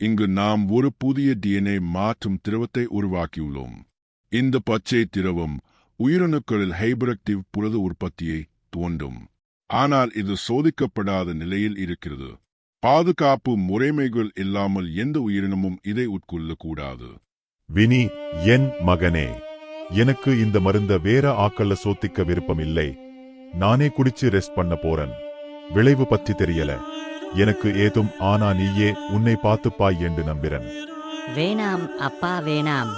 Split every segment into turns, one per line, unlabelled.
இங்கு நாம் ஒரு புதிய டிஎன்ஏ மாற்றும் திரவத்தை உருவாக்கியுள்ளோம். இந்த பச்சை திரவம் உயிரணுக்களில் ஹைபரக்டிவ் புரத உற்பத்தியை தூண்டும். ஆனால் இது சோதிக்கப்படாத நிலையில் இருக்கிறது. பாதுகாப்பு முறைமைகள் இல்லாமல் எந்த உயிரினமும் இதை உட்கொள்ளக்கூடாது.
வினி என் மகனே எனக்கு இந்த மருந்த வேற ஆக்கல்ல சோத்திக்க விருப்பம் இல்லை நானே குடிச்சு ரெஸ்ட் பண்ண போறேன். விளைவு பத்தி தெரியல. எனக்கு ஏதும் ஆனா நீயே உன்னை பார்த்துப்பாய் என்று நம்புகிறேன்.
வேணாம் அப்பா வேணாம்.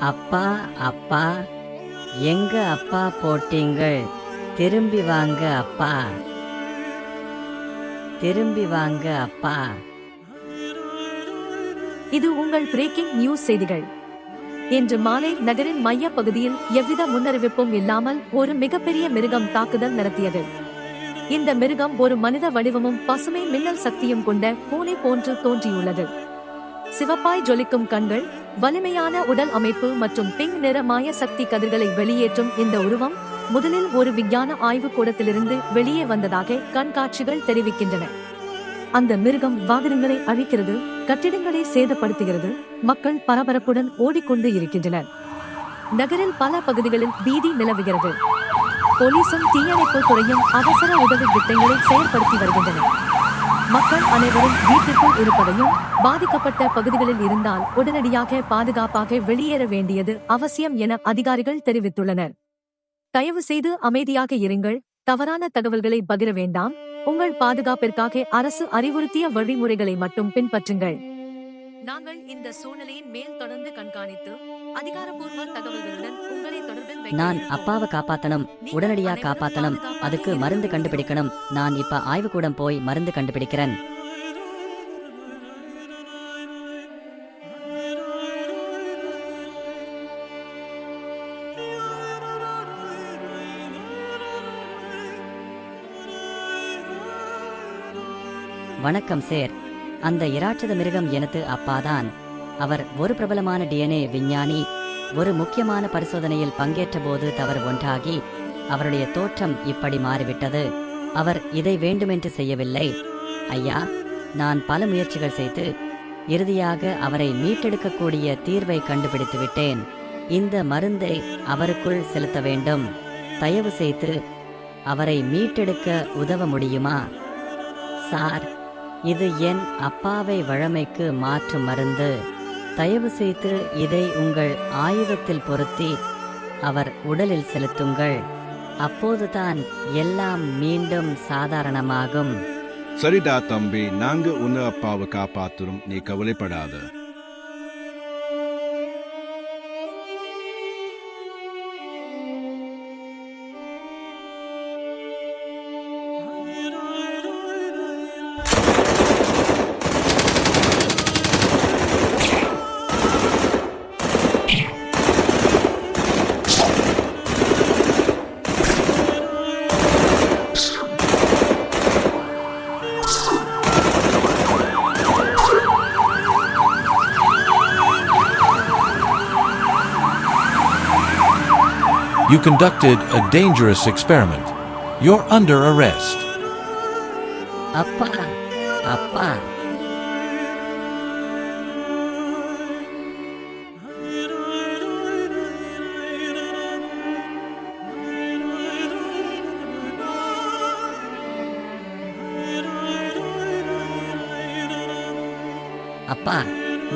அப்பா அப்பா. எங்க அப்பா போட்டீங்கள்? திரும்பி வாங்க அப்பா. திரும்பி வாங்க அப்பா.
இது உங்கள் பிரேக்கிங் நியூஸ் செய்திகள். இன்று மாலை நகரின் மைய பகுதியில் எவ்வித முன்னறிவிப்பும் இல்லாமல் ஒரு மிகப்பெரிய மிருகம் தாக்குதல் நடத்தியது. இந்த மிருகம் ஒரு மனித வடிவமும் பசுமை மின்னல் சக்தியும் கொண்ட பூனை போன்று தோன்றியுள்ளது. சிவப்பாய் ஜொலிக்கும் கண்கள் வலிமையான உடல் அமைப்பு மற்றும் பிங்க் நிற மாய சக்தி கதிர்களை வெளியேற்றும் இந்த உருவம் முதலில் ஒரு விஞ்ஞான ஆய்வு கூடத்திலிருந்து வெளியே வந்ததாக கண்காட்சிகள் தெரிவிக்கின்றன. அந்த மிருகம் வாகனங்களை அழிக்கிறது கட்டிடங்களை சேதப்படுத்துகிறது மக்கள் பரபரப்புடன் ஓடிக்கொண்டு இருக்கின்றனர். நகரில் பல பகுதிகளில் பீதி நிலவுகிறது. போலீசும் தீயணைப்பு துறையும் அவசர உதவி திட்டங்களை செயல்படுத்தி வருகின்றனர் மக்கள் அனைவரும் வீட்டிற்குள் இருப்பதையும் பாதிக்கப்பட்ட பகுதிகளில் இருந்தால் உடனடியாக பாதுகாப்பாக வெளியேற வேண்டியது அவசியம் என அதிகாரிகள் தெரிவித்துள்ளனர். தயவு செய்து அமைதியாக இருங்கள். தவறான தகவல்களை பகிர வேண்டாம். உங்கள் பாதுகாப்பிற்காக அரசு அறிவுறுத்திய வழிமுறைகளை மட்டும் பின்பற்றுங்கள். நாங்கள் இந்த சூழ்நிலையின் மேல் தொடர்ந்து கண்காணித்து அதிகாரப்பூர்வ தகவல்களுடன் உங்களை தொடர்பு
நான் அப்பாவை காப்பாத்தணும். உடனடியா காப்பாத்தணும். அதுக்கு மருந்து கண்டுபிடிக்கணும். நான் இப்ப ஆய்வுக்கூடம் போய் மருந்து கண்டுபிடிக்கிறேன். வணக்கம் சேர் அந்த இராட்சத மிருகம் எனது அப்பாதான். அவர் ஒரு பிரபலமான டிஎன்ஏ விஞ்ஞானி. ஒரு முக்கியமான பரிசோதனையில் பங்கேற்றபோது தவறு ஒன்றாகி அவருடைய தோற்றம் இப்படி மாறிவிட்டது. அவர் இதை வேண்டுமென்று செய்யவில்லை. ஐயா நான் பல முயற்சிகள் செய்து இறுதியாக அவரை மீட்டெடுக்கக்கூடிய தீர்வை கண்டுபிடித்து விட்டேன். இந்த மருந்தை அவருக்குள் செலுத்த வேண்டும். தயவு செய்து அவரை மீட்டெடுக்க உதவ முடியுமா? சார் இது என் அப்பாவை வழமைக்கு மாற்றும் மருந்து. தயவு செய்து இதை உங்கள் ஆயுதத்தில் பொருத்தி அவர் உடலில் செலுத்துங்கள். அப்போதுதான் எல்லாம் மீண்டும் சாதாரணமாகும்.
சரிடா தம்பி நாங்க உன்ன அப்பாவை காப்பாத்துறோம் நீ கவலைப்படாத.
You conducted a dangerous experiment. You're under arrest.
அப்பா அப்பா அப்பா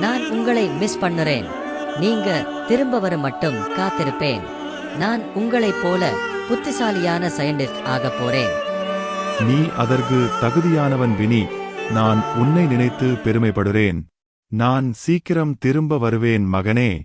நான் உங்களை மிஸ் பண்ணுறேன் நீங்க திரும்ப வர மட்டும் காத்திருப்பேன் நான் உங்களைப் போல புத்திசாலியான சயின்டிஸ்ட் ஆக போறேன்.
நீ அதற்கு தகுதியானவன் வினி நான் உன்னை நினைத்து பெருமைப்படுறேன். நான் சீக்கிரம் திரும்ப வருவேன் மகனே.